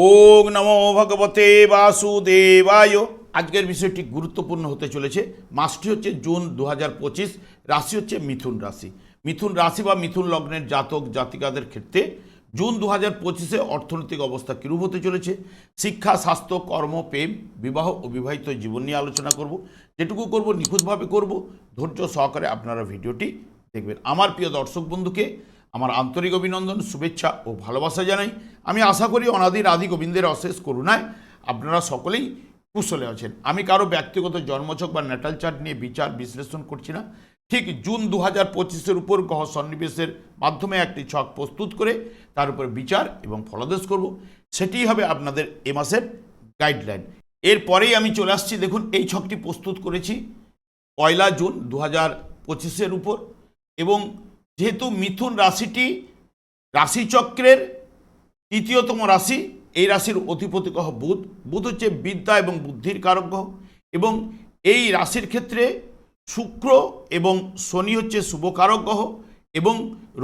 ওং নমো ভগবতে বাসুদেবায়। আজকের বিষয়টি গুরুত্বপূর্ণ হতে চলেছে। মাসটি হচ্ছে জুন দু রাশি হচ্ছে মিথুন রাশি। মিথুন রাশি বা মিথুন লগ্নের জাতক জাতিকাদের ক্ষেত্রে জুন দু হাজার পঁচিশে অর্থনৈতিক অবস্থা কীরূপ হতে চলেছে? শিক্ষা, স্বাস্থ্য, কর্ম, প্রেম, বিবাহ ও বিবাহিত জীবন নিয়ে আলোচনা করব। যেটুকু করব, নিখুঁতভাবে করব। ধৈর্য সহকারে আপনারা ভিডিওটি দেখবেন। আমার প্রিয় দর্শক বন্ধুকে আমার আন্তরিক অভিনন্দন, শুভেচ্ছা ও ভালোবাসা জানাই। আমি আশা করি অনাদির আদি গোবিন্দের অশেষ করুণায় আপনারা সকলেই কুশলে আছেন। আমি কারও ব্যক্তিগত জন্মছক বা ন্যাটাল চার্ট নিয়ে বিচার বিশ্লেষণ করছি না। ঠিক জুন দু হাজার পঁচিশের উপর গ্রহ সন্নিবেশের মাধ্যমে একটি ছক প্রস্তুত করে তার উপর বিচার এবং ফলাদেশ করব। সেটিই হবে আপনাদের এ মাসের গাইডলাইন এরপরেই আমি চলে আসছি। দেখুন, এই ছকটি প্রস্তুত করেছি পয়লা জুন দু হাজার পঁচিশের উপর এবং যেহেতু মিথুন রাশিটি রাশিচক্রের তৃতীয়তম রাশি, এই রাশির অধিপতি গ্রহ বুধ। বুধ হচ্ছে বিদ্যা এবং বুদ্ধির কারক গ্রহ এবং এই রাশির ক্ষেত্রে শুক্র এবং শনি হচ্ছে শুভকারক গ্রহ এবং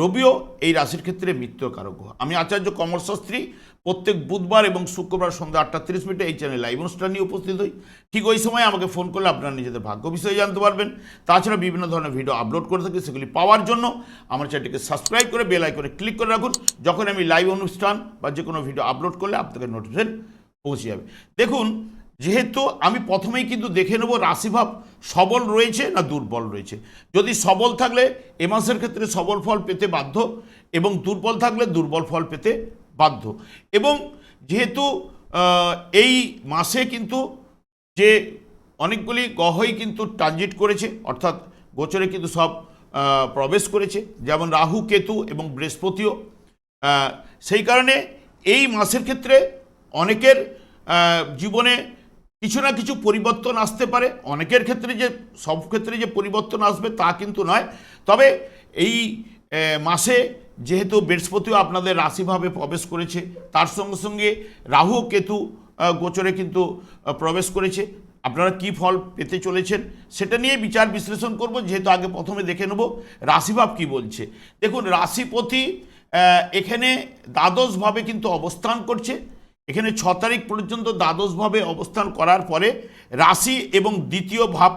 রবিও এই রাশির ক্ষেত্রে মৃত্যু কারক গ্রহ। আমি আচার্য কমলশাস্ত্রী প্রত্যেক বুধবার এবং শুক্রবার সন্ধ্যা আটটা তিরিশ মিনিটে এই চ্যানেল লাইভ অনুষ্ঠান নিয়ে উপস্থিত হই। ঠিক ওই সময় আমাকে ফোন করলে আপনারা নিজেদের ভাগ্য বিষয়ে জানতে পারবেন। তাছাড়া বিভিন্ন ধরনের ভিডিও আপলোড করে থাকি, সেগুলি পাওয়ার জন্য আমার চ্যানেলটিকে সাবস্ক্রাইব করে বেল আইকনে ক্লিক করে রাখুন। যখন আমি লাইভ অনুষ্ঠান বা যে কোনো ভিডিও আপলোড করলে আপনাদের নোটিফিকেশন পৌঁছে যাবে। দেখুন, যেহেতু আমি প্রথমেই কিন্তু দেখে নেব রাশিভাব সবল রয়েছে না দুর্বল রয়েছে। যদি সবল থাকলে এ মাসের ক্ষেত্রে সবল ফল পেতে বাধ্য এবং দুর্বল থাকলে দুর্বল ফল পেতে বাধ্য। এবং যেহেতু এই মাসে কিন্তু যে অনেকগুলি গ্রহই কিন্তু ট্রানজিট করেছে, অর্থাৎ গোচরে কিন্তু সব প্রবেশ করেছে, যেমন রাহু, কেতু এবং বৃহস্পতিও সেই কারণে এই মাসের ক্ষেত্রে অনেকের জীবনে কিছু না কিছু পরিবর্তন আসতে পারে। অনেকের ক্ষেত্রে যে, সব ক্ষেত্রে যে পরিবর্তন আসবে তা কিন্তু নয়। তবে এই মাসে যেহেতু বৃহস্পতিও আপনাদের রাশিভাবে প্রবেশ করেছে, তার সঙ্গে সঙ্গে রাহু কেতু গোচরে কিন্তু প্রবেশ করেছে। আপনারা কি ফল পেতে চলেছেন সেটা নিয়ে বিচার বিশ্লেষণ করব, যেহেতু আগে প্রথমে দেখে নেব। রাশিভাব কি বলছে? দেখুন, রাশিপতি এখানে দ্বাদশভাবে কিন্তু অবস্থান করছে। এখানে ছ তারিখ পর্যন্ত দ্বাদশভাবে অবস্থান করার পরে রাশি এবং দ্বিতীয় ভাব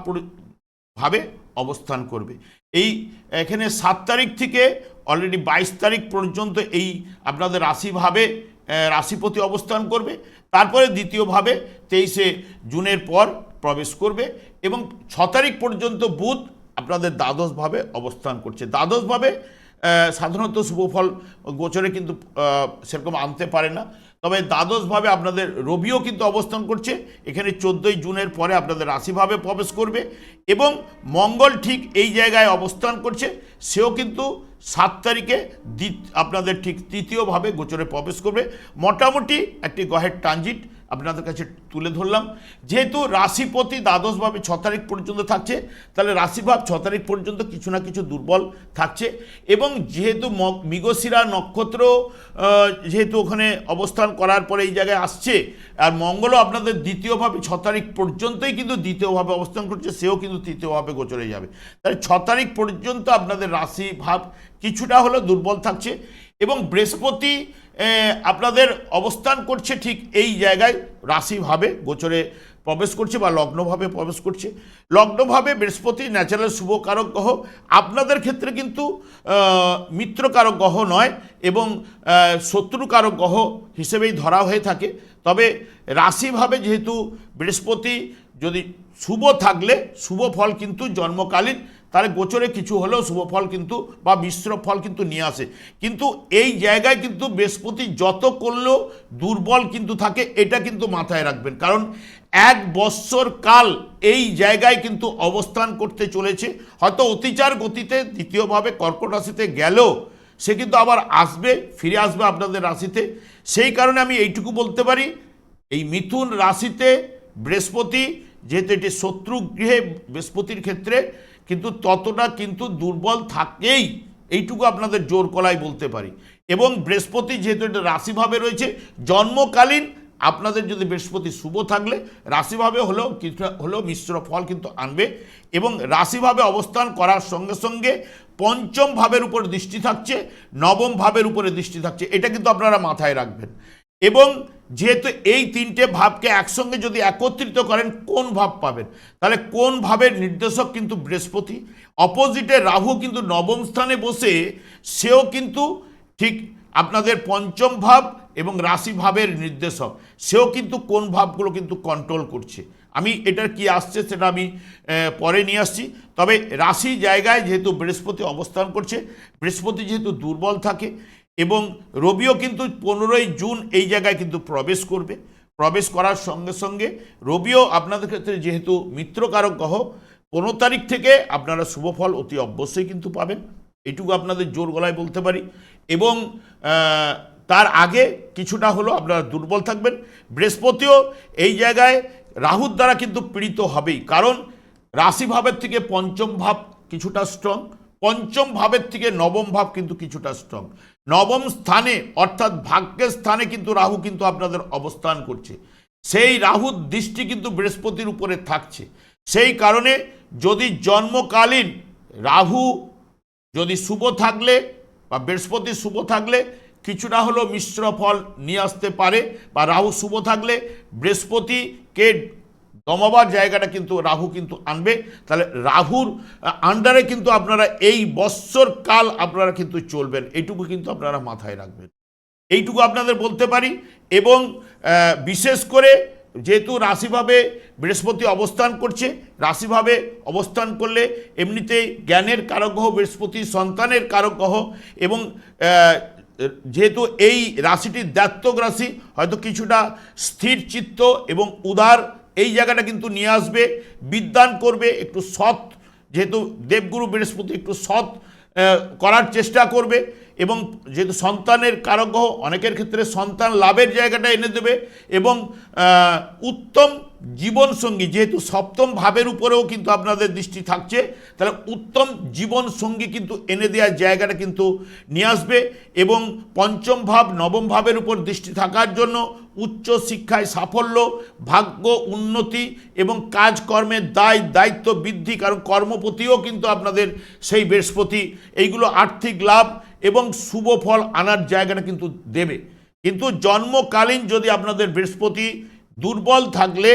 ভাবে অবস্থান করবে। এই এখানে সাত তারিখ থেকে অলরেডি বাইশ তারিখ পর্যন্ত এই আপনাদের রাশিভাবে রাশিপতি অবস্থান করবে। তারপরে দ্বিতীয়ভাবে তেইশে জুনের পর প্রবেশ করবে এবং ছ তারিখ পর্যন্ত বুধ আপনাদের দ্বাদশভাবে অবস্থান করছে। দ্বাদশভাবে সাধারণত শুভফল গোচরে কিন্তু সেরকম আনতে পারে না। তবে দ্বাদশভাবে আপনাদের রবিও কিন্তু অবস্থান করছে। এখানে চোদ্দোই জুনের পরে আপনাদের রাশিভাবে প্রবেশ করবে এবং মঙ্গল ঠিক এই জায়গায় অবস্থান করছে। সেও কিন্তু সাত তারিখে আপনাদের ঠিক তৃতীয়ভাবে গোচরে প্রবেশ করবে। মোটামুটি একটি গহের ট্রানজিট আপনাদের কাছে তুলে ধরলাম। যেহেতু রাশিপতি দ্বাদশভাবে ছ তারিখ পর্যন্ত থাকছে, তাহলে রাশিভাব ছ তারিখ পর্যন্ত কিছু না কিছু দুর্বল থাকছে। এবং যেহেতু মৃগশিরা নক্ষত্র যেহেতু ওখানে অবস্থান করার পরে এই জায়গায় আসছে, আর মঙ্গলও আপনাদের দ্বিতীয়ভাবে ছ তারিখ পর্যন্তই কিন্তু দ্বিতীয়ভাবে অবস্থান করছে, সেও কিন্তু তৃতীয়ভাবে গোচরে যাবে। তাহলে ছ তারিখ পর্যন্ত আপনাদের রাশি ভাব কিছুটা হলেও দুর্বল থাকছে। এবং বৃহস্পতি আপনাদের অবস্থান করছে ঠিক এই জায়গায়। রাশিভাবে গোচরে প্রবেশ করছে বা লগ্নভাবে প্রবেশ করছে। লগ্নভাবে বৃহস্পতি ন্যাচারাল শুভকারক গ্রহ। আপনাদের ক্ষেত্রে কিন্তু মিত্রকারক গ্রহ নয় এবং শত্রুকারক গ্রহ হিসেবেই ধরা হয়ে থাকে। তবে রাশিভাবে যেহেতু বৃহস্পতি যদি শুভ থাকলে, শুভ ফল কিন্তু জন্মকালীন তাহলে গোচরে কিছু হলেও শুভ ফল কিন্তু বা মিশ্র ফল কিন্তু নিয়ে আসে। কিন্তু এই জায়গায় কিন্তু বৃহস্পতি যত করলেও দুর্বল কিন্তু থাকে, এটা কিন্তু মাথায় রাখবেন। কারণ এক বৎসর কাল এই জায়গায় কিন্তু অবস্থান করতে চলেছে। হয়তো অতিচার গতিতে দ্বিতীয়ভাবে কর্কট রাশিতে গেলেও সে কিন্তু আবার আসবে, ফিরে আসবে আপনাদের রাশিতে। সেই কারণে আমি এইটুকু বলতে পারি, এই মিথুন রাশিতে বৃহস্পতি যেহেতু এটি শত্রু গৃহে বৃহস্পতির ক্ষেত্রে, কিন্তু ততটা কিন্তু দুর্বল থাকেই। এইটুকু আপনাদের জোর কলাই বলতে পারি। এবং বৃহস্পতি যেহেতু এটা রাশিভাবে রয়েছে, জন্মকালীন আপনাদের যদি বৃহস্পতি শুভ থাকলে, রাশিভাবে হলেও কিছুটা হলেও মিশ্র ফল কিন্তু আনবে এবং রাশিভাবে অবস্থান করার সঙ্গে সঙ্গে পঞ্চম ভাবের উপর দৃষ্টি থাকছে, নবম ভাবের উপরে দৃষ্টি থাকছে, এটা কিন্তু আপনারা মাথায় রাখবেন। এবং যেহেতু এই তিনটে ভাবকে একসঙ্গে যদি একত্রিত করেন, কোন ভাব পাবেন? তাহলে কোন ভাবের নির্দেশক কিন্তু বৃহস্পতি? অপোজিটে রাহু কিন্তু নবম স্থানে বসে, সেও কিন্তু ঠিক আপনাদের পঞ্চম ভাব এবং রাশি ভাবের নির্দেশক। সেও কিন্তু কোন ভাবগুলো কিন্তু কন্ট্রোল করছে? আমি এটার কি আসছে সেটা আমি পরে নিয়ে আসছি। তবে রাশি জায়গায় যেহেতু বৃহস্পতি অবস্থান করছে, বৃহস্পতি যেহেতু দুর্বল থাকে এবং রবিও কিন্তু পনেরোই জুন এই জায়গায় কিন্তু প্রবেশ করবে। প্রবেশ করার সঙ্গে সঙ্গে রবিও আপনাদের ক্ষেত্রে যেহেতু মিত্রকারক গ্রহ, পনেরো তারিখ থেকে আপনারা শুভফল অতি অবশ্যই কিন্তু পাবেন। এটুকু আপনাদের জোর গলায় বলতে পারি। এবং তার আগে কিছুটা হলো আপনারা দুর্বল থাকবেন। বৃহস্পতিও এই জায়গায় রাহুর দ্বারা কিন্তু পীড়িত হবেই। কারণ রাশি ভাবের থেকে পঞ্চম ভাব কিছুটা স্ট্রং পঞ্চম ভাবের থেকে নবম ভাব কিন্তু কিছুটা স্ট্রং নবম স্থানে, অর্থাৎ ভাগ্যের স্থানে কিন্তু রাহু কিন্তু আপনাদের অবস্থান করছে। সেই রাহুর দৃষ্টি কিন্তু বৃহস্পতির উপরে থাকছে। সেই কারণে যদি জন্মকালীন রাহু যদি শুভ থাকলে বা বৃহস্পতি শুভ থাকলে, কিছুটা হলো মিশ্র ফল নিয়ে আসতে পারে বা রাহু শুভ থাকলে বৃহস্পতিকে দমাবার জায়গাটা কিন্তু রাহু কিন্তু আনবে। তাহলে রাহুর আন্ডারে কিন্তু আপনারা এই বৎসর কাল আপনারা কিন্তু চলবেন। এইটুকু কিন্তু আপনারা মাথায় রাখবেন। এইটুকু আপনাদের বলতে পারি এবং বিশেষ করে যেহেতু রাশিভাবে বৃহস্পতি অবস্থান করছে, রাশিভাবে অবস্থান করলে এমনিতেই জ্ঞানের কারক গ্রহ, বৃহস্পতি সন্তানের কারক গ্রহ এবং যেহেতু এই রাশিটির দ্বাত্তক রাশি, হয়তো কিছুটা স্থির চিত্ত এবং উদার এই জায়গাটা কিন্তু নিয়ে আসবে, বিদ্যান করবে, একটু সৎ, যেহেতু দেবগুরু বৃহস্পতি একটু সৎ করার চেষ্টা করবে এবং যেহেতু সন্তানের কারক গ্রহ অনেকের ক্ষেত্রে সন্তান লাভের জায়গাটা এনে দেবে এবং উত্তম জীবনসঙ্গী, যেহেতু সপ্তম ভাবের উপরেও কিন্তু আপনাদের দৃষ্টি থাকছে, তাহলে উত্তম জীবন সঙ্গী কিন্তু এনে দেওয়ার জায়গাটা কিন্তু নিয়ে আসবে এবং পঞ্চম ভাব, নবম ভাবের উপর দৃষ্টি থাকার জন্য উচ্চ শিক্ষায় সাফল্য, ভাগ্য, উন্নতি এবং কাজকর্মের দায়, দায়িত্ব বৃদ্ধি, কারণ কর্মপতিও কিন্তু আপনাদের সেই বৃহস্পতি। এইগুলো আর্থিক লাভ এবং শুভ ফল আনার জায়গাটা কিন্তু দেবে। কিন্তু জন্মকালীন যদি আপনাদের বৃহস্পতি দুর্বল থাকলে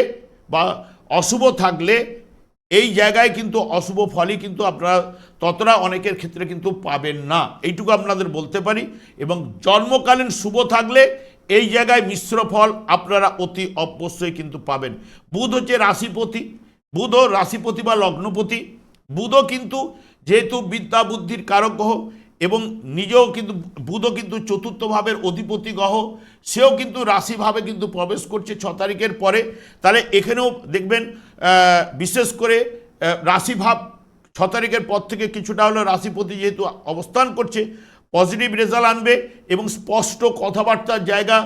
বা অশুভ থাকলে এই জায়গায় কিন্তু অশুভ ফলই কিন্তু আপনারা ততটা অনেকের ক্ষেত্রে কিন্তু পাবেন না। এইটুকু আপনাদের বলতে পারি এবং জন্মকালীন শুভ থাকলে এই জায়গায় মিশ্র ফল আপনারা অতি অবশ্যই কিন্তু পাবেন। বুধ হচ্ছে রাশিপতি, বুধ রাশিপতি বা লগ্নপতি, বুধও কিন্তু যেহেতু বিদ্যা বুদ্ধির কারক গ্রহ এবং নিজেও কিন্তু বুধও কিন্তু চতুর্থ ভাবের অধিপতি গ্রহ, সেও কিন্তু রাশিভাবে কিন্তু প্রবেশ করছে ছ তারিখের পরে। তাহলে এখানেও দেখবেন বিশেষ করে রাশিভাব ছ তারিখের পর থেকে কিছুটা হলো রাশিপতি যেহেতু অবস্থান করছে পজিটিভ রেজাল্ট আনবে এবং স্পষ্ট কথাবার্তার জায়গা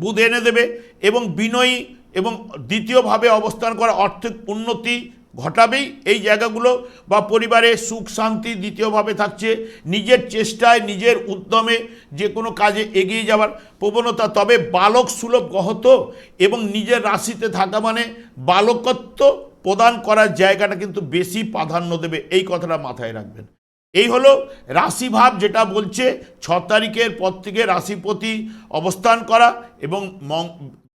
বুধ এনে দেবে এবং বিনয়ী এবং দ্বিতীয়ভাবে অবস্থান করা আর্থিক উন্নতি ঘটাবেই এই জায়গাগুলো বা পরিবারে সুখ শান্তি দ্বিতীয়ভাবে থাকছে। নিজের চেষ্টায়, নিজের উদ্যমে যে কোনো কাজে এগিয়ে যাওয়ার প্রবণতা। তবে বালক সুলভ গ্রহ তো এবং নিজের রাশিতে থাকা মানে বালকত্ব প্রদান করার জায়গাটা কিন্তু বেশি প্রাধান্য দেবে। এই কথাটা মাথায় রাখবেন। এই হলো রাশিভাব যেটা বলছে, ছ তারিখের পর থেকে রাশিপতি অবস্থান করা এবং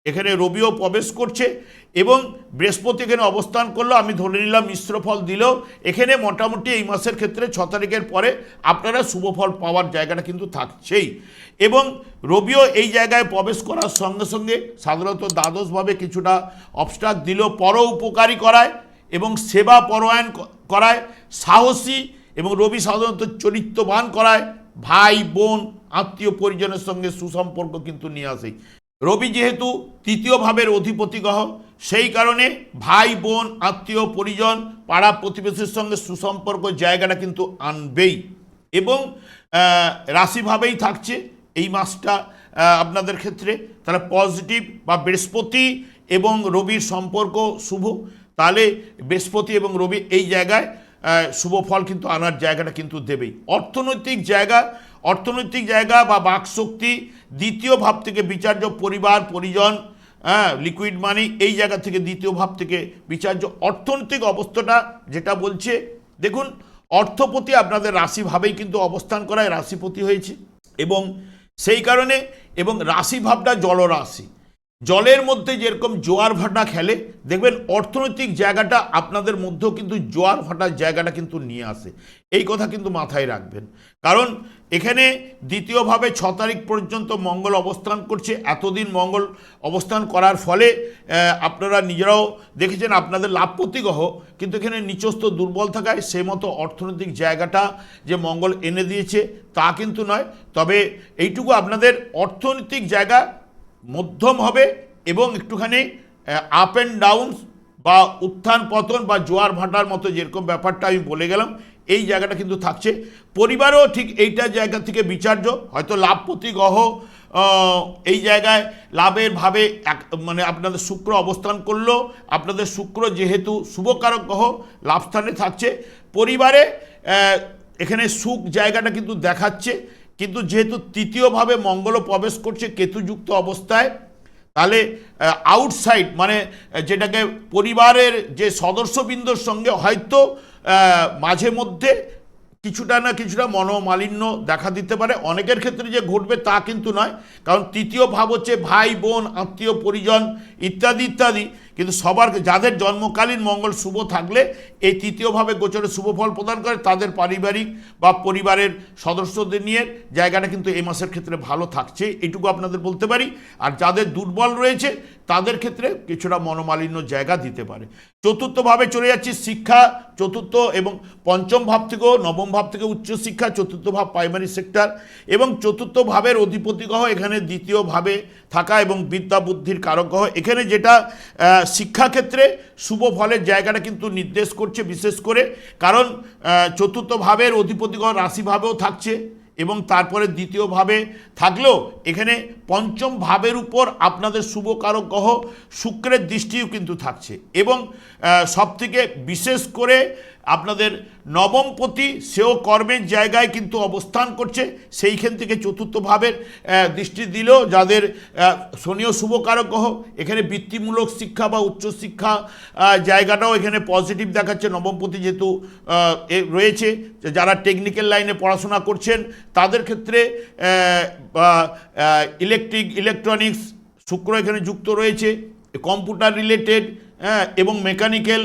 এখানে রবিও প্রবেশ করছে এবং বৃহস্পতি এখানে অবস্থান করল, আমি ধরে নিলাম মিশ্র ফল দিলেও। এখানে মোটামুটি এই মাসের ক্ষেত্রে ছ তারিখের পরে আপনারা শুভ ফল পাওয়ার জায়গাটা কিন্তু থাকছেই। এবং রবিও এই জায়গায় প্রবেশ করার সঙ্গে সঙ্গে সাধারণত দ্বাদশভাবে কিছুটা অবস্ট্রাক দিলেও পর উপকারী করায় এবং সেবা পরায়ণ করায়, সাহসী এবং রবি সাধারণত চরিত্রবান করায়। ভাই, বোন, আত্মীয়, পরিজনের সঙ্গে সুসম্পর্ক কিন্তু নিয়ে আসে। রবি যেহেতু তৃতীয় ভাবের অধিপতি গ্রহ, সেই কারণে ভাই, বোন, আত্মীয়, পরিজন, পাড়া প্রতিবেশীর সঙ্গে সুসম্পর্ক জায়গাটা কিন্তু আনবেই। এবং রাশিভাবেই থাকছে এই মাসটা আপনাদের ক্ষেত্রে। তাহলে পজিটিভ বা বৃহস্পতি এবং রবির সম্পর্ক শুভ। তাহলে বৃহস্পতি এবং রবি এই জায়গায় শুভ ফল কিন্তু আনার জায়গাটা কিন্তু দেবেই। অর্থনৈতিক জায়গা অর্থনৈতিক জায়গা বা বাকশক্তি, দ্বিতীয় ভাব থেকে বিচার্য পরিবার, পরিজন হ্যাঁ লিকুইড মানি এই জায়গা থেকে দ্বিতীয় ভাব থেকে বিচার্য। অর্থনৈতিক অবস্থাটা যেটা বলছে, দেখুন, অর্থপতি আপনাদের রাশিভাবেই কিন্তু অবস্থান করায়, রাশিপতি হয়েছে। এবং সেই কারণে, এবং রাশিভাবটা জলরাশি। জলের মধ্যে যেরকম জোয়ার ভাটা খেলে, দেখবেন অর্থনৈতিক জায়গাটা আপনাদের মধ্যেও কিন্তু জোয়ার ভাটার জায়গাটা কিন্তু নিয়ে আসে। এই কথা কিন্তু মাথায় রাখবেন। কারণ এখানে দ্বিতীয়ভাবে ছ তারিখ পর্যন্ত মঙ্গল অবস্থান করছে। এতদিন মঙ্গল অবস্থান করার ফলে আপনারা নিজেরাও দেখেছেন আপনাদের লাভপতি গ্রহ কিন্তু এখানে নিচস্থ দুর্বল থাকায় সে মতো অর্থনৈতিক জায়গাটা যে মঙ্গল এনে দিয়েছে তা কিন্তু নয়। তবে এইটুকু আপনাদের অর্থনৈতিক জায়গা মধ্যম হবে এবং একটুখানি আপ অ্যান্ড ডাউন বা উত্থান পতন বা জোয়ার ভাটার মতো যেরকম ব্যাপারটা আমি বলে গেলাম, এই জায়গাটা কিন্তু থাকছে। পরিবারও ঠিক এইটা জায়গা থেকে বিচার্য, হয়তো লাভপতি গ্রহ এই জায়গায় লাভের ভাবে এক মানে আপনাদের শুক্র অবস্থান করল, আপনাদের শুক্র যেহেতু শুভকারক গ্রহ লাভস্থানে থাকছে। পরিবারে এখানে সুখ জায়গাটা কিন্তু দেখাচ্ছে। কিন্তু যেহেতু তৃতীয়ভাবে মঙ্গলও প্রবেশ করছে কেতুযুক্ত অবস্থায়, তাহলে আউটসাইড মানে যেটাকে পরিবারের যে সদস্যবৃন্দর সঙ্গে হয়তো মাঝে মধ্যে কিছুটা না কিছুটা মনোমালিন্য দেখা দিতে পারে। অনেকের ক্ষেত্রে যে ঘটবে তা কিন্তু নয়, কারণ তৃতীয় ভাব হচ্ছে ভাই, বোন, আত্মীয়, পরিজন, ইত্যাদি ইত্যাদি। কিন্তু সবার যাদের জন্মকালীন মঙ্গল শুভ থাকলে এই তৃতীয়ভাবে গোচরে শুভ ফল প্রদান করে তাদের পারিবারিক বা পরিবারের সদস্যদের নিয়ে জায়গাটা কিন্তু এই মাসের ক্ষেত্রে ভালো থাকছে, এটুকু আপনাদের বলতে পারি। আর যাদের দুর্বল রয়েছে, তাদের ক্ষেত্রে কিছুটা মনোমালিন্য জায়গা দিতে পারে। চতুর্থভাবে চলে যাচ্ছি শিক্ষা, চতুর্থ এবং পঞ্চম ভাব থেকেও, নবম ভাব থেকে উচ্চশিক্ষা চতুর্থ ভাব প্রাইমারি সেক্টর এবং চতুর্থ ভাবের অধিপতি গ্রহ এখানে দ্বিতীয় ভাবে থাকা এবং বিদ্যা বুদ্ধির কারক গ্রহ। এখানে যেটা শিক্ষাক্ষেত্রে শুভ ফলের জায়গাটা কিন্তু নির্দেশ করছে বিশেষ করে। কারণ চতুর্থ ভাবের অধিপতিগণ রাশিভাবেও থাকছে এবং তারপরে দ্বিতীয়ভাবে থাকলেও এখানে পঞ্চম ভাবের উপর আপনাদের শুভ কারক গ্রহ শুক্রের দৃষ্টিও কিন্তু থাকছে এবং সবথেকে বিশেষ করে আপনাদের নবমপতি সেও কর্মের জায়গায় কিন্তু অবস্থান করছে, সেইখান থেকে চতুর্থ ভাবের দৃষ্টি দিলেও যাদের শনিও শুভকারক গ্রহ, এখানে বৃত্তিমূলক শিক্ষা বা উচ্চশিক্ষা জায়গাটাও এখানে পজিটিভ দেখাচ্ছে নবমপতি যেহেতু রয়েছে যারা টেকনিক্যাল লাইনে পড়াশোনা করছেন, তাদের ক্ষেত্রে ইলেকট্রিক ইলেকট্রনিক্স শুক্র এখানে যুক্ত রয়েছে কম্পিউটার রিলেটেড হ্যাঁ এবং মেকানিক্যাল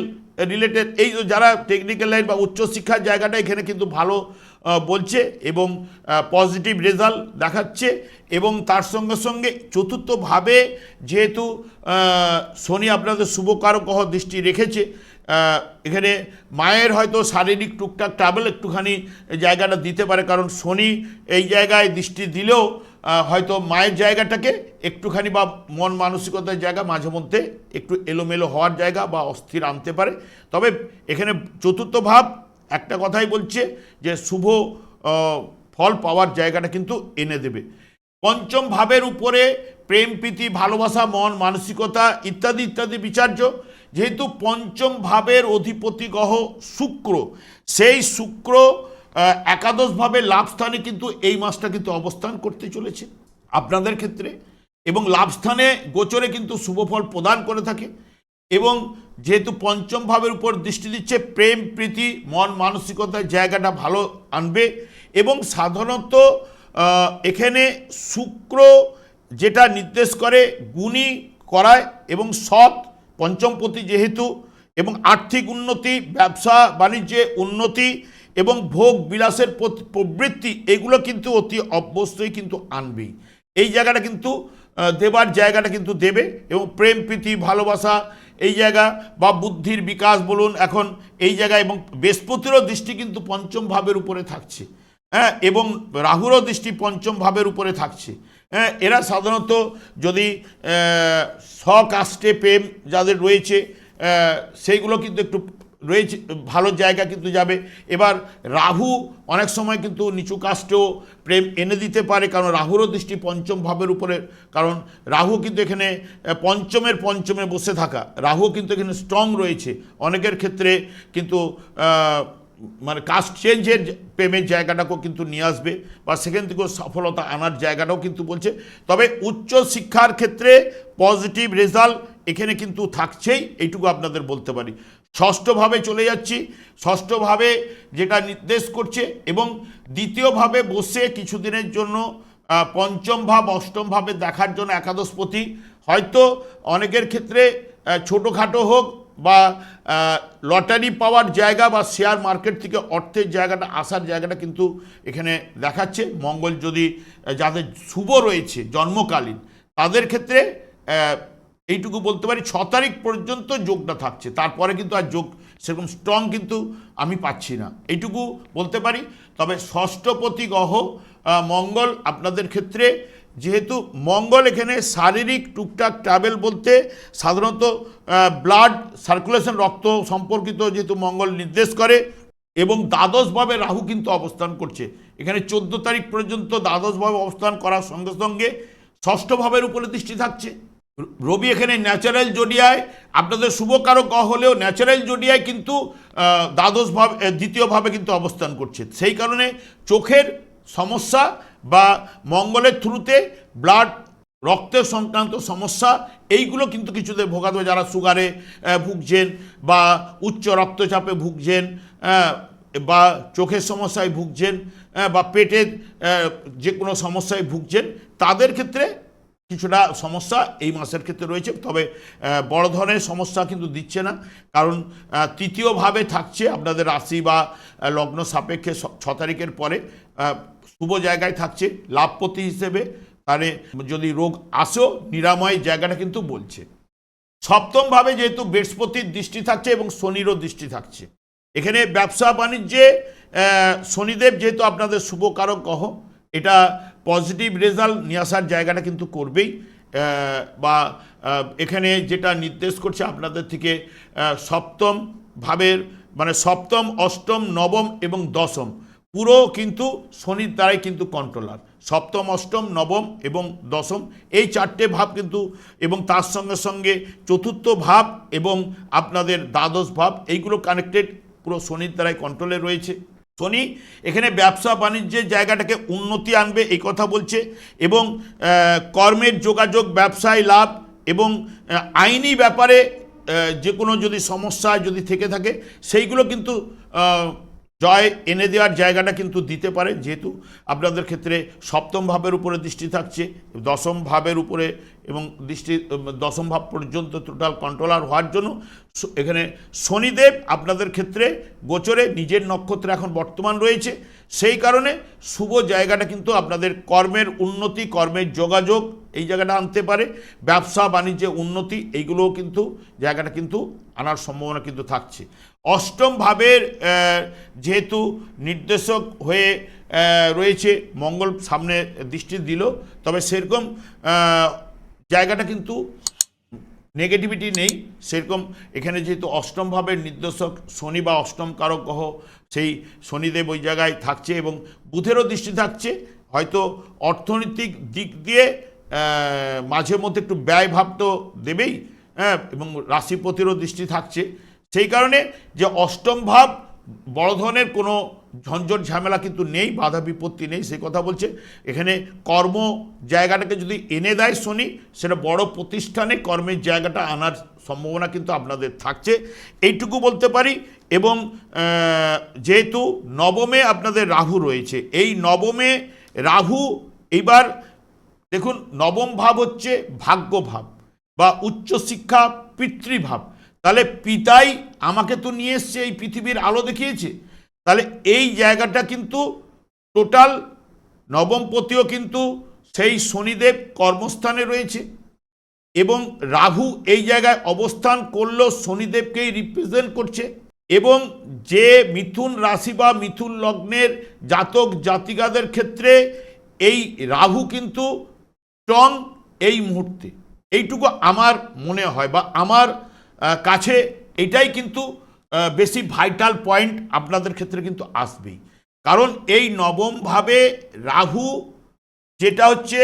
রিলেটেড এই যারা টেকনিক্যাল লাইন বা উচ্চশিক্ষার জায়গাটা এখানে কিন্তু ভালো বলছে এবং পজিটিভ রেজাল্ট দেখাচ্ছে এবং তার সঙ্গে সঙ্গে চতুর্থভাবে যেহেতু শনি আপনাদের শুভকারক দৃষ্টি রেখেছে এখানে মায়ের হয়তো শারীরিক টুকটাক ট্রাভেল একটুখানি জায়গাটা দিতে পারে, কারণ শনি এই জায়গায় দৃষ্টি দিলেও হয়তো মায়ের জায়গাটাকে একটুখানি বা মন মানসিকতার জায়গা মাঝে মধ্যে একটু এলোমেলো হওয়ার জায়গা বা অস্থির আনতে পারে। তবে এখানে চতুর্থ ভাব একটা কথাই বলছে যে শুভ ফল পাওয়ার জায়গাটা কিন্তু এনে দেবে। পঞ্চম ভাবের উপরে প্রেম, প্রীতি, ভালোবাসা, মন, মানসিকতা ইত্যাদি ইত্যাদি বিচার্য। যেহেতু পঞ্চম ভাবের অধিপতি গ্রহ শুক্র, সেই শুক্র একাদশভাবে লাভস্থানে কিন্তু এই মাসটা কিন্তু অবস্থান করতে চলেছে আপনাদের ক্ষেত্রে। এবং লাভস্থানে গোচরে কিন্তু শুভফল প্রদান করে থাকে। এবং যেহেতু পঞ্চম ভাবের উপর দৃষ্টি দিচ্ছে, প্রেম, প্রীতি, মন মানসিকতার জায়গাটা ভালো আনবে। এবং সাধারণত এখানে শুক্র যেটা নির্দেশ করে, গুণী করায় এবং সৎ পঞ্চমপতি যেহেতু, এবং আর্থিক উন্নতি, ব্যবসা, বাণিজ্যে উন্নতি এবং ভোগ, বিলাসের প্রবৃত্তি, এগুলো কিন্তু অতি অবশ্যই কিন্তু আনবেই এই জায়গাটা কিন্তু দেবার জায়গাটা কিন্তু দেবে এবং প্রেম, প্রীতি, ভালোবাসা, এই জায়গা বা বুদ্ধির বিকাশ বলুন, এখন এই জায়গায় এবং বৃহস্পতিরও দৃষ্টি কিন্তু পঞ্চম ভাবের উপরে থাকছে। হ্যাঁ এবং রাহুরও দৃষ্টি পঞ্চম ভাবের উপরে থাকছে। হ্যাঁ এরা সাধারণত যদি স্বকাষ্টে প্রেম যাদের রয়েছে সেইগুলো কিন্তু একটু রয়েছে, ভালো জায়গা কিন্তু যাবে। এবার রাহু অনেক সময় কিন্তু নিচু কাস্টেও প্রেম এনে দিতে পারে, কারণ রাহুরও দৃষ্টি পঞ্চম ভাবের উপরে। কারণ রাহু কিন্তু এখানে পঞ্চমের পঞ্চমে বসে থাকা। রাহু কিন্তু এখানে স্ট্রং রয়েছে। অনেকের ক্ষেত্রে কিন্তু মানে কাস্ট চেঞ্জের প্রেমের জায়গাটাকেও কিন্তু নিয়ে আসবে বা সেখান থেকেও সফলতা আনার জায়গাটাও কিন্তু বলছে। তবে উচ্চ শিক্ষার ক্ষেত্রে পজিটিভ রেজাল্ট এখানে কিন্তু থাকছেই, এইটুকু আপনাদের বলতে পারি। ষষ্ঠভাবে চলে যাচ্ছি। ষষ্ঠভাবে যেটা নির্দেশ করছে এবং দ্বিতীয়ভাবে বসে কিছুদিনের জন্য পঞ্চম ভাব অষ্টম ভাবে দেখার জন্য একাদশপতি। হয়তো অনেকের ক্ষেত্রে ছোটোখাটো হোক বা লটারি পাওয়ার জায়গা বা শেয়ার মার্কেট থেকে অর্থের জায়গাটা, আসার জায়গাটা কিন্তু এখানে দেখাচ্ছে। মঙ্গল যদি যাদের শুভ রয়েছে, জন্মকালীন, তাদের ক্ষেত্রে এইটুকু বলতে পারি ছ তারিখ পর্যন্ত যোগটা থাকছে। তারপরে কিন্তু আর যোগ সেরকম স্ট্রং কিন্তু আমি পাচ্ছি না। এইটুকু বলতে পারি তবে ষষ্ঠপতি আহ, মঙ্গল আপনাদের ক্ষেত্রে যেহেতু মঙ্গল এখানে শারীরিক টুকটাক ট্রাভেল বলতে সাধারণত ব্লাড সার্কুলেশন রক্ত সম্পর্কিত যেহেতু মঙ্গল নির্দেশ করে এবং দ্বাদশভাবে রাহু কিন্তু অবস্থান করছে। এখানে চোদ্দ তারিখ পর্যন্ত দ্বাদশভাবে অবস্থান করার সঙ্গে সঙ্গে ষষ্ঠ ভাবের উপরে দৃষ্টি থাকছে। রবি এখানে ন্যাচারাল জোডিয়ায় আপনাদের শুভকারক হলেও ন্যাচারাল জোডিয়ায় কিন্তু আহ, দ্বাদশ ভাব দ্বিতীয়ভাবে কিন্তু অবস্থান করছে। সেই কারণে চোখের সমস্যা বা মঙ্গলের থ্রুতে ব্লাড রক্তের সংক্রান্ত সমস্যা এইগুলো কিন্তু কিছুতে ভোগাতে যারা সুগারে ভুগছেন বা উচ্চ রক্তচাপে ভুগছেন বা চোখের সমস্যায় ভুগছেন বা পেটের যে কোনো সমস্যায় ভুগছেন তাদের ক্ষেত্রে কিছুটা সমস্যা এই মাসের ক্ষেত্রে রয়েছে, তবে বড় ধরনের সমস্যা কিন্তু দিচ্ছে না। কারণ তৃতীয়ভাবে থাকছে আপনাদের রাশি বা লগ্ন সাপেক্ষে ছ- তারিখের পরে শুভ জায়গায় থাকছে লাভপতি হিসেবে। তাহলে যদি রোগ আসেও নিরাময় জায়গাটা কিন্তু বলছে। সপ্তমভাবে যেহেতু বৃহস্পতির দৃষ্টি থাকছে এবং শনিরও দৃষ্টি থাকছে। এখানে ব্যবসা বাণিজ্যে শনিদেব যেহেতু আপনাদের শুভকারক গ্রহ, এটা পজিটিভ রেজাল্ট নিয়ে আসার জায়গাটা কিন্তু করবেই। বা এখানে যেটা নির্দেশ করছে আপনাদের থেকে সপ্তম ভাবের মানে সপ্তম, অষ্টম, নবম এবং দশম। পুরো কিন্তু শনির দ্বারাই কিন্তু কন্ট্রোলার সপ্তম, অষ্টম, নবম এবং দশম, এই চারটে ভাব কিন্তু, এবং তার সঙ্গে সঙ্গে চতুর্থ ভাব এবং আপনাদের দ্বাদশ ভাব, এইগুলো কানেক্টেড পুরো শনির দ্বারাই কন্ট্রোলে রয়েছে। শনি এখানে ব্যবসা বাণিজ্যের জায়গাটাকে উন্নতি আনবে, এই কথা বলছে, এবং কর্মের যোগাযোগ, ব্যবসায় লাভ এবং আইনি ব্যাপারে যে কোনো যদি সমস্যা যদি থেকে থাকে, সেইগুলো কিন্তু জয় এনে দেওয়ার জায়গাটা কিন্তু দিতে পারে, যেহেতু আপনাদের ক্ষেত্রে সপ্তম ভাবের উপরে দৃষ্টি থাকছে, দশম ভাবের উপরে এবং দৃষ্টি দশম ভাব পর্যন্ত টোটাল কন্ট্রোলার হওয়ার জন্য এখানে শনিদেব আপনাদের ক্ষেত্রে গোচরে নিজের নক্ষত্র এখন বর্তমান রয়েছে। সেই কারণে শুভ জায়গাটা কিন্তু আপনাদের কর্মের উন্নতি, কর্মের যোগাযোগ এই জায়গাটা আনতে পারে। ব্যবসা, বাণিজ্যে উন্নতি, এইগুলোও কিন্তু জায়গাটা কিন্তু আনার সম্ভাবনা কিন্তু থাকছে। অষ্টম ভাবের যেহেতু নির্দেশক হয়ে রয়েছে, মঙ্গল সামনে দৃষ্টি দিল, তবে সেরকম জায়গাটা কিন্তু নেগেটিভিটি নেই। সেরকম এখানে যেহেতু অষ্টম ভাবের নির্দেশক শনি বা অষ্টম কারক গ্রহ, সেই শনিদেব ওই জায়গায় থাকছে এবং বুধেরও দৃষ্টি থাকছে। হয়তো অর্থনৈতিক দিক দিয়ে মাঝে মধ্যে একটু ব্যয়ভাব তো দেবেই হ্যাঁ এবং রাশিপতিরও দৃষ্টি থাকছে। সেই কারণে যে অষ্টম ভাব, বড় ধরনের কোনো ঝঞ্ঝট ঝামেলা কিন্তু নেই, বাধা বিপত্তি নেই সেই কথা বলছে। এখানে কর্ম জায়গাটাকে যদি এনে দেয় শনি, সেটা বড় প্রতিষ্ঠানে কর্মের জায়গাটা আনার সম্ভাবনা কিন্তু আপনাদের থাকছে। এইটুকু বলতে পারি এবং যেহেতু নবমে আপনাদের রাহু রয়েছে, এই নবমে রাহু এইবার দেখুন, নবম ভাব হচ্ছে ভাগ্য ভাব বা উচ্চশিক্ষা পিতৃভাব। তাহলে পিতাই আমাকে তো নিয়ে এসছে, এই পৃথিবীর আলো দেখিয়েছে। তাহলে এই জায়গাটা কিন্তু টোটাল নবমপতিও কিন্তু সেই শনিদেব কর্মস্থানে রয়েছে। এবং রাহু এই জায়গায় অবস্থান করলেও শনিদেবকেই রিপ্রেজেন্ট করছে। এবং যে মিথুন রাশি বা মিথুন লগ্নের জাতক জাতিকাদের ক্ষেত্রে এই রাহু কিন্তু স্ট্রং এই মুহূর্তে। এইটুকু আমার মনে হয় বা আমার কাছে, এটাই কিন্তু বেশি ভাইটাল পয়েন্ট আপনাদের ক্ষেত্রে কিন্তু আসবেই। কারণ এই নবমভাবে রাহু, যেটা হচ্ছে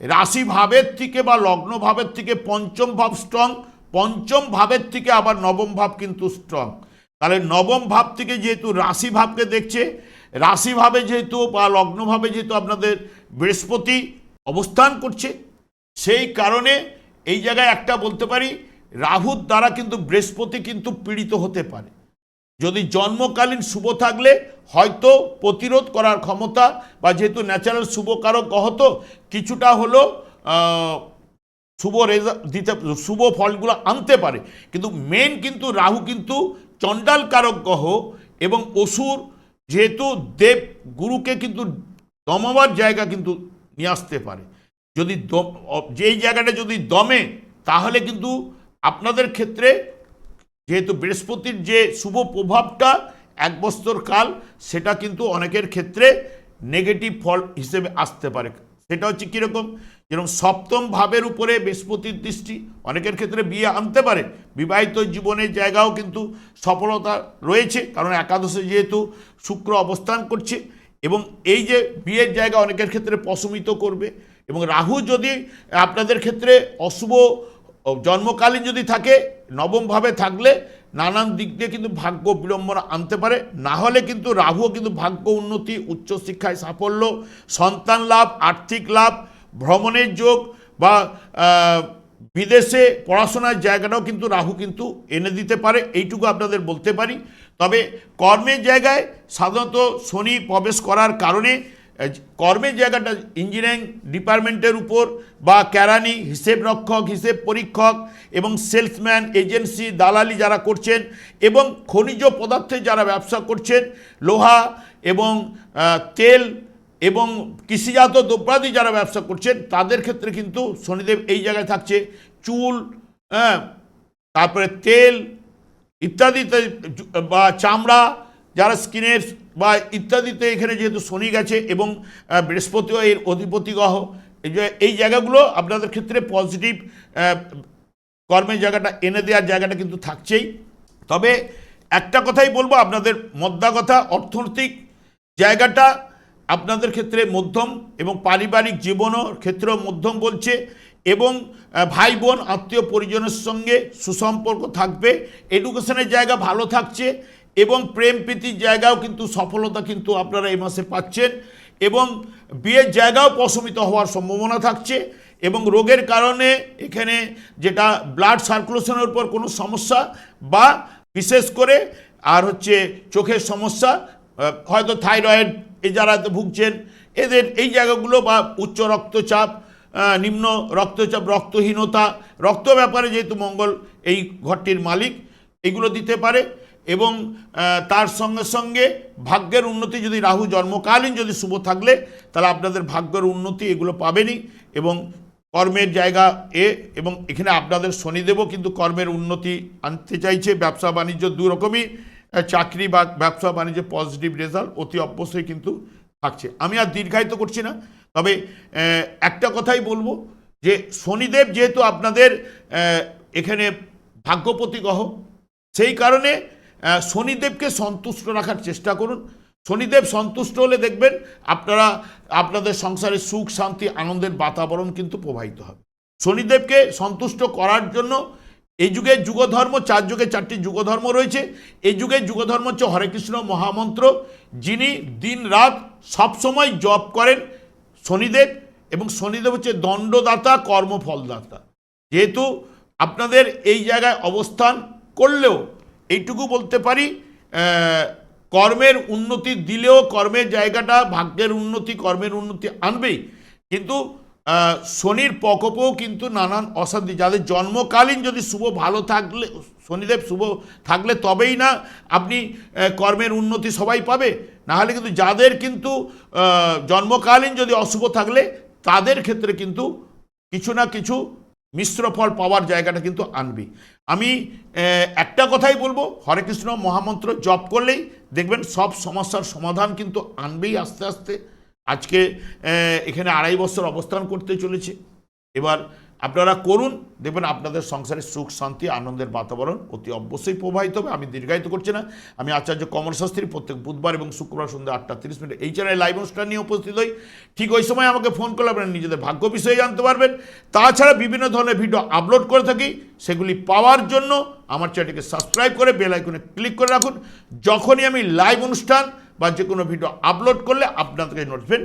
রাশি ভাবের থেকে বা লগ্ন ভাবের থেকে পঞ্চম ভাব স্ট্রং পঞ্চম ভাবের থেকে আবার নবম ভাব কিন্তু স্ট্রং তাহলে নবম ভাব থেকে যেহেতু রাশি ভাবকে দেখছে, রাশি ভাবে যেহেতু বা লগ্নভাবে যেহেতু আপনাদের বৃহস্পতি অবস্থান করছে, সেই কারণে এই জায়গায় একটা বলতে পারি রাহুর দ্বারা কিন্তু বৃহস্পতি কিন্তু পীড়িত হতে পারে। যদি জন্মকালীন শুভ থাকলে হয়তো প্রতিরোধ করার ক্ষমতা বা যেহেতু ন্যাচারাল শুভকারক গ্রহ তো কিছুটা হলো শুভ রেজাল্ট দিতে, শুভ ফলগুলো আনতে পারে। কিন্তু মেন কিন্তু রাহু কিন্তু চণ্ডাল কারক গ্রহ এবং অসুর, যেহেতু দেব গুরুকে কিন্তু দমাবার জায়গা কিন্তু নিয়ে আসতে পারে। যদি যেই জায়গাটা যদি দমে, তাহলে কিন্তু আপনাদের ক্ষেত্রে যেহেতু বৃহস্পতির যে শুভ প্রভাবটা এক বছর কাল, সেটা কিন্তু অনেকের ক্ষেত্রে নেগেটিভ ফল হিসেবে আসতে পারে। সেটা হচ্ছে কীরকম? যেরকম সপ্তম ভাবের উপরে বৃহস্পতির দৃষ্টি অনেকের ক্ষেত্রে বিয়ে আনতে পারে। বিবাহিত জীবনের জায়গাও কিন্তু সফলতা রয়েছে, কারণ একাদশে যেহেতু শুক্র অবস্থান করছে এবং এই যে বিয়ের জায়গা অনেকের ক্ষেত্রে প্রশমিত করবে এবং রাহু যদি আপনাদের ক্ষেত্রে অশুভ জন্মকালীন যদি থাকে, নবমভাবে থাকলে নানান দিক দিয়ে কিন্তু ভাগ্য বিড়ম্বনা আনতে পারে। না হলে কিন্তু রাহুও কিন্তু ভাগ্য উন্নতি, উচ্চশিক্ষায় সাফল্য, সন্তান লাভ, আর্থিক লাভ, ভ্রমণের যোগ বা বিদেশে পড়াশোনার জায়গাটাও কিন্তু রাহু কিন্তু এনে দিতে পারে। এইটুকু আপনাদের বলতে পারি। তবে কর্মের জায়গায় সাধারণত শনি প্রবেশ করার কারণে কর্মের জায়গাটা ইঞ্জিনিয়ারিং ডিপার্টমেন্টের উপর বা ক্যারানি হিসেব রক্ষক, হিসেব পরীক্ষক এবং সেলসম্যান এজেন্সি দালালি যারা করছেন এবং খনিজ পদার্থে যারা ব্যবসা করছেন, লোহা এবং তেল এবং কৃষিজাত দ্রব্যাদি যারা ব্যবসা করছেন, তাদের ক্ষেত্রে কিন্তু শনিদেব এই জায়গায় থাকছে। চুল হ্যাঁ তারপরে তেল ইত্যাদিতে বা চামড়া, যারা স্কিনের বা ইত্যাদিতে এখানে যেহেতু শনি গেছে এবং বৃহস্পতিও এর অধিপতি গ্রহ, এই জায়গাগুলো আপনাদের ক্ষেত্রে পজিটিভ কর্মের জায়গাটা এনে দেওয়ার জায়গাটা কিন্তু থাকছেই। তবে একটা কথাই বলব, আপনাদের মদ্দা কথা, অর্থনৈতিক জায়গাটা আপনাদের ক্ষেত্রে মধ্যম এবং পারিবারিক জীবনও ক্ষেত্রেও মধ্যম বলছে এবং ভাই বোন আত্মীয় পরিজনের সঙ্গে সুসম্পর্ক থাকবে এডুকেশনের জায়গা ভালো থাকছে এবং প্রেম প্রীতির জায়গাও কিন্তু সফলতা কিন্তু আপনারা এই মাসে পাচ্ছেন এবং বিয়ের জায়গাও প্রশমিত হওয়ার সম্ভাবনা থাকছে এবং রোগের কারণে এখানে যেটা ব্লাড সার্কুলেশনের উপর কোনো সমস্যা বা বিশেষ করে আর হচ্ছে চোখের সমস্যা হয়তো থাইরয়েড এই যারা ভুগছেন, এদের এই জায়গাগুলো বা উচ্চ রক্তচাপ নিম্ন রক্তচাপ, রক্তহীনতা, রক্ত ব্যাপারে যেহেতু মঙ্গল এই ঘরটির মালিক, এগুলো দিতে পারে। এবং তার সঙ্গে সঙ্গে ভাগ্যের উন্নতি যদি রাহু জন্মকালীন যদি শুভ থাকলে, তাহলে আপনাদের ভাগ্যের উন্নতি এগুলো পাবেনই এবং কর্মের জায়গা এ এবং এখানে আপনাদের শনিদেবও কিন্তু কর্মের উন্নতি আনতে চাইছে। ব্যবসা বাণিজ্য দু রকমই চাকরি বা ব্যবসা বাণিজ্য পজিটিভ রেজাল্ট অতি অবশ্যই কিন্তু থাকছে। আমি আর দীর্ঘায়িত করছি না, তবে একটা কথাই বলব যে শনিদেব যেহেতু আপনাদের এখানে ভাগ্যপতি গ্রহ, সেই কারণে শনিদেবকে সন্তুষ্ট রাখার চেষ্টা করুন। শনিদেব সন্তুষ্ট হলে দেখবেন আপনারা, আপনাদের সংসারে সুখ, শান্তি, আনন্দের বাতাবরণ কিন্তু প্রবাহিত হবে। শনিদেবকে সন্তুষ্ট করার জন্য এই যুগে যুগধর্ম, চার যুগে চারটি যুগধর্ম রয়েছে। এই যুগে যুগধর্ম হচ্ছে হরে কৃষ্ণ মহামন্ত্র, যিনি দিন রাত সবসময় জপ করেন শনিদেব এবং শনিদেব হচ্ছে দণ্ডদাতা, কর্মফলদাতা। যেহেতু আপনাদের এই জায়গায় অবস্থান করলেও এইটুকু বলতে পারি কর্মের উন্নতি দিলেও কর্মের জায়গাটা ভাগ্যের উন্নতি, কর্মের উন্নতি আনবেই। কিন্তু শনির প্রকোপও কিন্তু নানান অশান্তি। যাদের জন্মকালীন যদি শুভ ভালো থাকলে, শনিদেব শুভ থাকলে তবেই না আপনি কর্মের উন্নতি সবাই পাবে। না হলে কিন্তু যাদের কিন্তু জন্মকালীন যদি অশুভ থাকলে, তাদের ক্ষেত্রে কিন্তু কিছু না কিছু মিশ্র ফল পাওয়ার জায়গাটা কিন্তু আনবি আমি একটা কথাই বলব, হরে কৃষ্ণ মহামন্ত্র জপ করলেই দেখবেন সব সমস্যার সমাধান কিন্তু আনবেই আস্তে আস্তে। আজকে এখানে আড়াই বছর অবস্থান করতে চলেছে। এবার আপনারা করুন। দেখবেন আপনাদের সংসারে সুখ, শান্তি, আনন্দের বাতাবরণ অতি অবশ্যই প্রবাহিত হবে। আমি দীর্ঘায়িত করছি না। আমি আচার্য কমল শাস্ত্রী প্রত্যেক বুধবার এবং শুক্রবার সন্ধ্যা আটটা তিরিশ মিনিট এই চ্যানেলে লাইভ অনুষ্ঠান নিয়ে উপস্থিত হই। ঠিক ওই সময় আমাকে ফোন করলে আপনারা নিজেদের ভাগ্য বিষয়ে জানতে পারবেন। তাছাড়া বিভিন্ন ধরনের ভিডিও আপলোড করে থাকি। সেগুলি পাওয়ার জন্য আমার চ্যানেলকে সাবস্ক্রাইব করে বেল আইকনে ক্লিক করে রাখুন। যখনই আমি লাইভ অনুষ্ঠান বা যে কোনো ভিডিও আপলোড করলে আপনাদেরকে নোটিফিকেশন